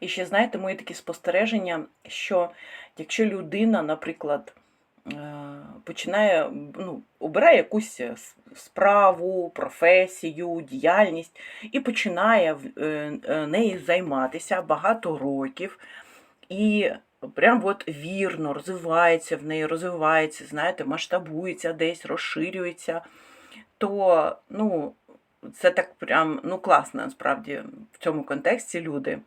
І ще, знаєте, мої такі спостереження, що якщо людина, наприклад, е, починає, ну, обирає якусь справу, професію, діяльність і починає е, е, нею займатися багато років, і прям от вірно розвивається в неї, розвивається, знаєте, масштабується десь, розширюється, то ну, це так прям ну, класно насправді в цьому контексті люди.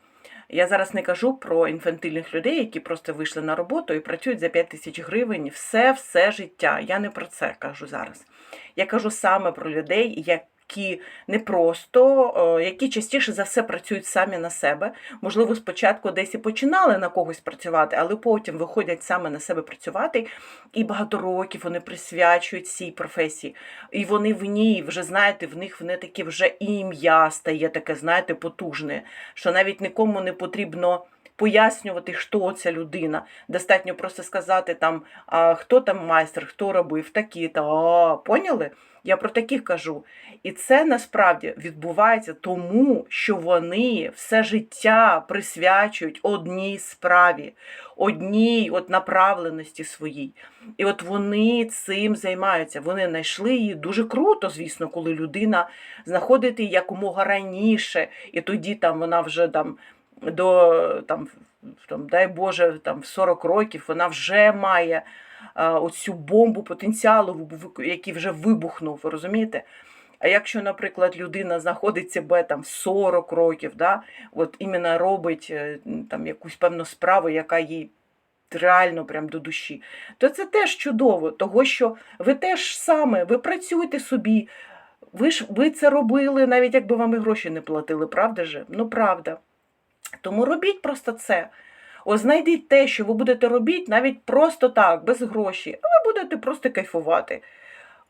Я зараз не кажу про інфантильних людей, які просто вийшли на роботу і працюють за 5 тисяч гривень все все життя. Я не про це кажу зараз. Я кажу саме про людей, які не просто, е, які частіше за все працюють самі на себе. Можливо, спочатку десь і починали на когось працювати, але потім виходять саме на себе працювати, і багато років вони присвячують цій професії. І вони в ній вже знаєте, в них вони таке вже ім'я стає таке, знаєте, потужне, що навіть нікому не потрібно. Пояснювати, хто ця людина. Достатньо просто сказати там, а, хто там майстер, хто робив такі, та поняли? Я про таких кажу. І це насправді відбувається тому, що вони все життя присвячують одній справі, одній от направленості своїй. І от вони цим займаються. Вони знайшли її дуже круто, звісно, коли людина знаходить її якомога раніше, і тоді там вона вже там до там, там дай Боже, там в 40 років вона вже має оцю бомбу потенціалу, який вже вибухнув, ви розумієте? А якщо, наприклад, людина знаходить себе там в 40 років, да, от іменно робить е, там якусь певну справу, яка їй реально прям до душі, то це теж чудово, того що ви теж саме, ви працюєте собі, ви ж ви це робили, навіть якби вам і гроші не платили, правда же? Ну правда. Тому робіть просто це. Ось знайдіть те, що ви будете робити навіть просто так, без грошей, а ви будете просто кайфувати.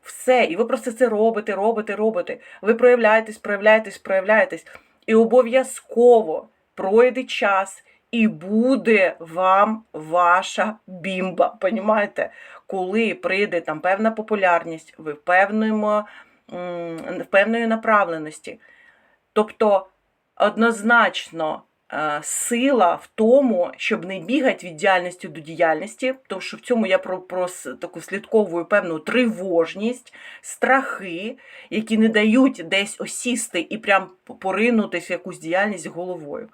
Все, і ви просто це робите, робите, робите. Ви проявляєтесь, проявляєтесь, проявляєтесь. І обов'язково пройде час, і буде вам ваша бімба. Понімаєте? Коли прийде там певна популярність, ви в м, в певної направленості. Тобто однозначно сила в тому, щоб не бігати від діяльності до діяльності, тому що в цьому я про, про таку слідковую певну тривожність, страхи, які не дають десь осісти і прям поринутися в якусь діяльність головою.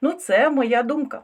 Ну, це моя думка.